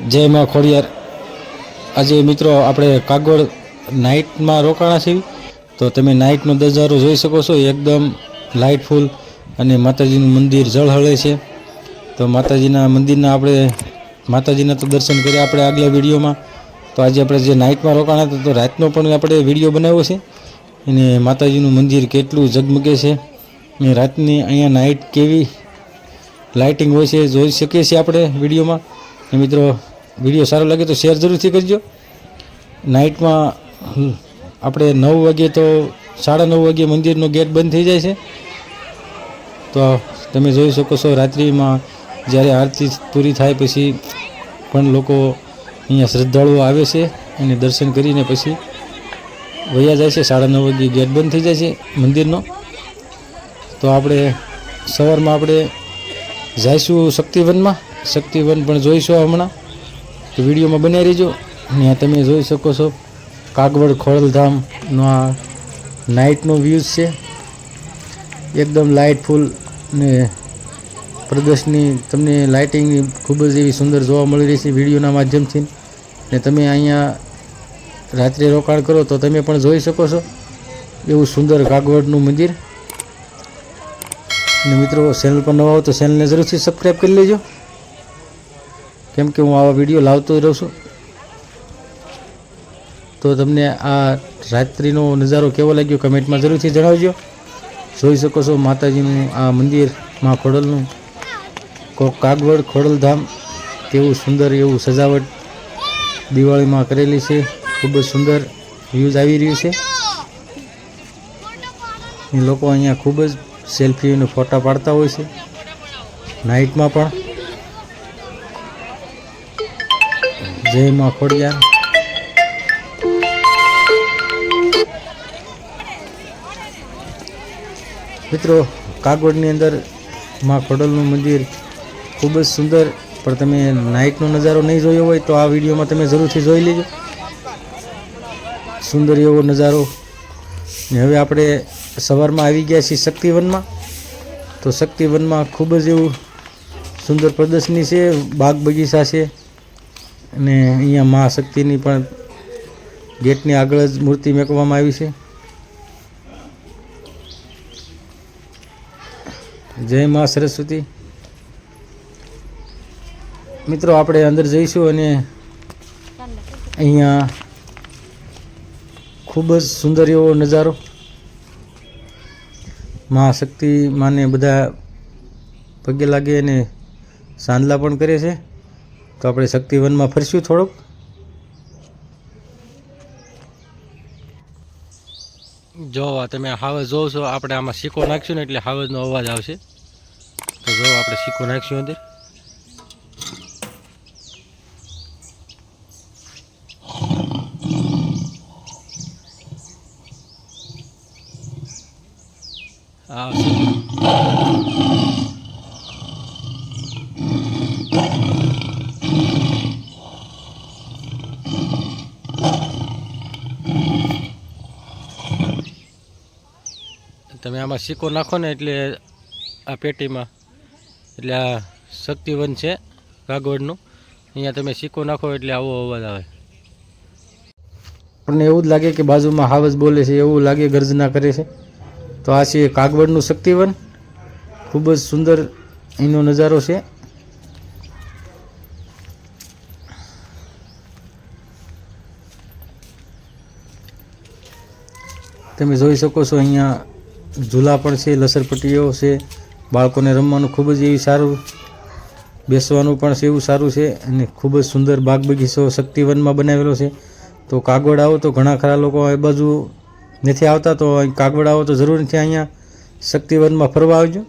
જય માં ખોડિયાર. આજે મિત્રો આપણે કાગોળ નાઇટમાં રોકાણા છીએ. તો તમે નાઇટનો નજારો જોઈ શકો છો, એકદમ લાઇટફુલ અને માતાજીનું મંદિર જળહળે છે. તો માતાજીના મંદિરના આપણે, માતાજીના તો દર્શન કર્યા આપણે આગલા વિડીયોમાં. તો આજે આપણે જે નાઇટમાં રોકાણા હતા, તો રાતનો પણ આપણે વીડિયો બનાવ્યો છે. અને માતાજીનું મંદિર કેટલું ઝગમગે છે. અને રાતની અહીંયા નાઇટ કેવી લાઇટિંગ હોય છે, જોઈ શકીએ છીએ આપણે વિડીયોમાં. મિત્રો, વીડિયો સારો લાગે તો શેર જરૂરથી કરજો. નાઇટમાં આપણે નવ વાગે તો સાડા નવ વાગે મંદિરનો ગેટ બંધ થઈ જાય છે. તો તમે જોઈ શકો છો, રાત્રિમાં જ્યારે આરતી પૂરી થાય પછી પણ લોકો અહીંયા શ્રદ્ધાળુઓ આવે છે અને દર્શન કરીને પછી વયા જાય છે. સાડા નવ વાગે ગેટ બંધ થઈ જાય છે મંદિરનો. તો આપણે સવારમાં આપણે જઈશું શક્તિવનમાં. શક્તિવન પણ જોઈશું હમણાં. તો વિડીયોમાં બનાવી રહેજો. ત્યાં તમે જોઈ શકો છો કાગવડ ખોડલધામનો આ નાઇટનો વ્યૂઝ છે. એકદમ લાઇટફુલ ને પ્રદર્શની તમને લાઇટિંગની ખૂબ જ એવી સુંદર જોવા મળી રહી છે વિડીયોના માધ્યમથી. ને તમે અહીંયા રાત્રે રોકાણ કરો તો તમે પણ જોઈ શકો છો એવું સુંદર કાગવડનું મંદિર. ને મિત્રો ચેનલ પર નવા હો તો ચેનલને જરૂરથી સબસ્ક્રાઈબ કરી લેજો. કેમ કે હું આવા વીડિયો લાવતો રહું છું. તો તમને આ રાત્રિનો નજારો કેવો લાગ્યો કમેન્ટમાં જરૂરથી જણાવજો. જોઈ શકો છો માતાજીનું આ મંદિર, માં ખોડલનું. કોક કાગવડ, ખોડલધામ, કેવું સુંદર એવું સજાવટ દિવાળીમાં કરેલી છે. ખૂબ જ સુંદર વ્યૂઝ આવી રહ્યું છે. લોકો અહીંયા ખૂબ જ સેલ્ફી ફોટા પાડતા હોય છે. નાઇટમાં પણ જય માં ખોડિયાર. મિત્રો કાગવડની અંદરમાં ખોડલનું મંદિર ખૂબ જ સુંદર, પણ તમે નાઇટનો નજારો નહીં જોયો હોય તો આ વિડીયોમાં તમે જરૂરથી જોઈ લેજો. સુંદર એવો નજારો. ને હવે આપણે સવારમાં આવી ગયા છીએ શક્તિવનમાં. તો શક્તિવનમાં ખૂબ જ એવું સુંદર પ્રદર્શની છે, બાગ બગીચા છે. અને અહીંયા મા શક્તિની પણ ગેટની આગળ જ મૂર્તિ મૂકવામાં આવી છે. જય મા સરસ્વતી. મિત્રો, આપણે અંદર જઈશું અને અહીંયા ખૂબ જ સુંદર એવો નજારો. મા શક્તિ માને બધા પગે લાગે અને સાંદલા પણ કરે છે. તો આપણે શક્તિવનમાં ફરશું થોડોક. જો તમે હાવજ જોવો છો, આપણે આમાં સિક્કો નાખશું ને એટલે હાવજનો અવાજ આવશે. તો જો, આપણે સિક્કો નાખશું અંદર. આ તમે આમાં સિક્કો નાખો ને એટલે આ પેટીમાં, એટલે આ શક્તિવન છે કાગવડનું. અહીંયા તમે સિક્કો નાખો એટલે આવો અવાજ આવે. આપણને એવું જ લાગે કે બાજુમાં હાવજ બોલે છે, એવું લાગે ગર્જના કરે છે. તો આ છે કાગવડનું શક્તિવન. ખૂબ જ સુંદર એનો નજારો છે. તમે જોઈ શકો છો અહીંયા ઝૂલા પણ છે, લસરપટ્ટીઓ છે, બાળકોને રમવાનું ખૂબ જ એવી સારું, બેસવાનું પણ છે એવું સારું છે અને ખૂબ જ સુંદર બાગ બગીચો શક્તિવનમાં બનાવેલો છે. તો કાગવડ આવો તો ઘણા ખરા લોકો એ બાજુ નથી આવતા, તો કાગવડ આવો તો જરૂરથી અહીંયા શક્તિવનમાં ફરવા આવજો.